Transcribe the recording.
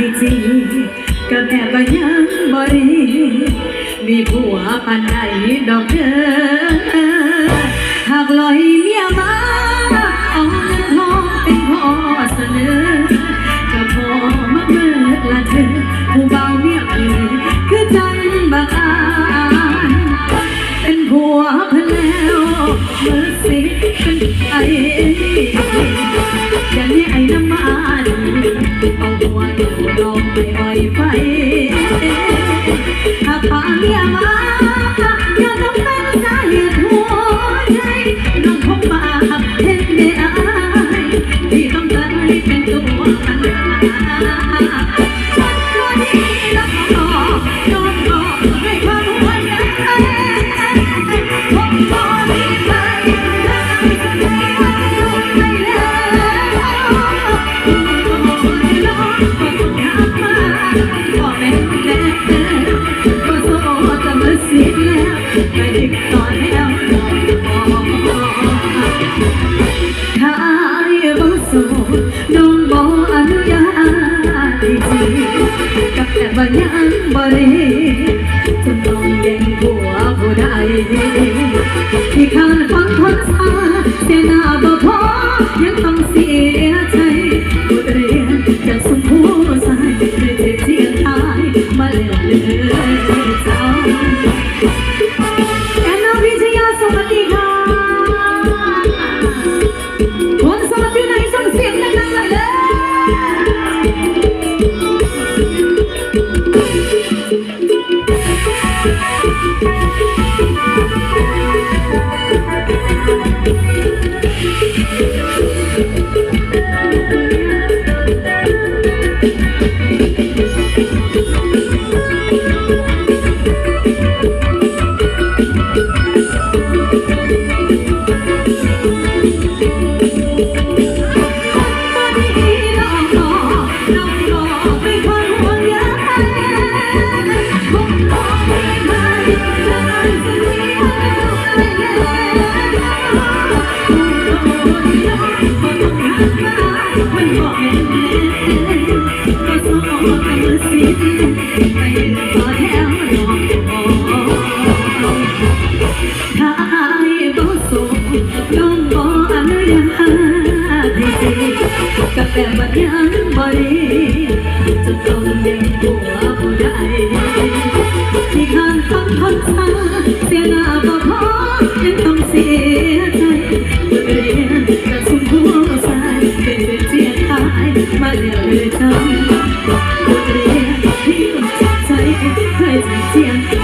จริงก็แม่ก็ยังบ่รีมีผัวปานใดดอกเธอหากลอย ปอ่อยไฟ บ่ได้จนต้องแย่งผัวผู้ใดที่ขาดฟังคนสาเสียหน้าบ่พอยังต้องเสียใจบทเรียนจากสมผู้สายด้วยเจ็บเทียนทายมาแล้วเลยเจ้าแอนนาวิทยาสวัสดีค่ะคนสวัสดีไหนส่งเสียงดังๆเลยเลย แต่บัดยังบ่ดีจะต้องเลี้ยงผัวผู้ใดที่ข้างฟังคนสาเสียหน้าบ่พอยังต้องเสียใจเรียนจากสุนผู้สายเป็นเป็นเจียนทายมาเรียนเลยจัง 既然